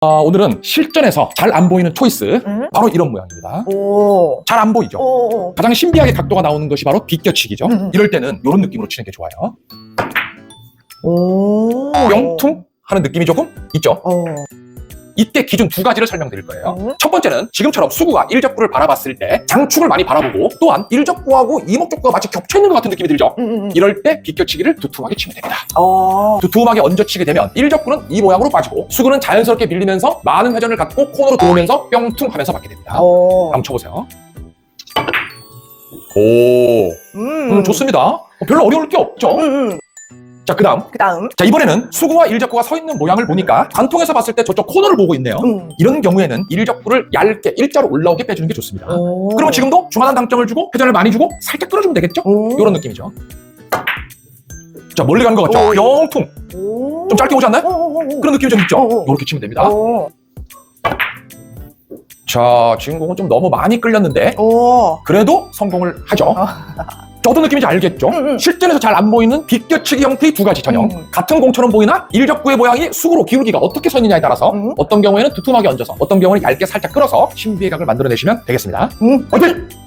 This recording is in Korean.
어, 오늘은 실전에서 잘 안 보이는 초이스 음? 바로 이런 모양입니다. 오. 잘 안 보이죠? 오. 오. 가장 신비하게 각도가 나오는 것이 바로 비껴치기죠. 음. 이럴 때는 이런 느낌으로 치는 게 좋아요. 오. 뿅퉁 하는 느낌이 조금 있죠. 어. 이때 기준 두 가지를 설명드릴 거예요. 음. 첫 번째는 지금처럼 수구가 일적구를 바라봤을 때 장축을 많이 바라보고 또한 일적구하고 이목적구가 마치 겹쳐 있는 것 같은 느낌이 들죠. 음, 음, 음. 이럴 때 비껴치기를 두툼하게 치면 됩니다. 어. 두툼하게 얹어치게 되면 일적구는 이 모양으로 빠지고 수구는 자연스럽게 밀리면서 많은 회전을 갖고 코너로 들어오면서 뿅퉁 하면서 맞게 됩니다. 어. 한번 쳐보세요. 오, 음. 음, 좋습니다. 어, 별로 어려울 게 없죠. 음, 음. 자, 그 다음. 그 다음. 자, 이번에는 수구와 일적구가 서 있는 모양을 보니까 관통에서 봤을 때 저쪽 코너를 보고 있네요. 음. 이런 경우에는 일적구를 얇게 일자로 올라오게 빼주는 게 좋습니다. 오. 그러면 지금도 중간한 당점을 주고 회전을 많이 주고 살짝 끌어주면 되겠죠? 오. 이런 느낌이죠. 자, 멀리 가는 것 같죠? 영통. 오. 좀 짧게 오지 않나요? 오, 오, 오. 그런 느낌이 좀 있죠? 어, 어. 이렇게 치면 됩니다. 오. 자, 주인공은 좀 너무 많이 끌렸는데 오. 그래도 성공을 하죠. 자, 어떤 느낌인지 알겠죠? 음, 음. 실전에서 잘 안 보이는 비껴치기 형태의 두 가지 전형. 음. 같은 공처럼 보이나 일적구의 모양이 수구로 기울기가 어떻게 서 있느냐에 따라서 음. 어떤 경우에는 두툼하게 얹어서 어떤 경우는 얇게 살짝 끌어서 신비의 각을 만들어내시면 되겠습니다. 음. 화이팅!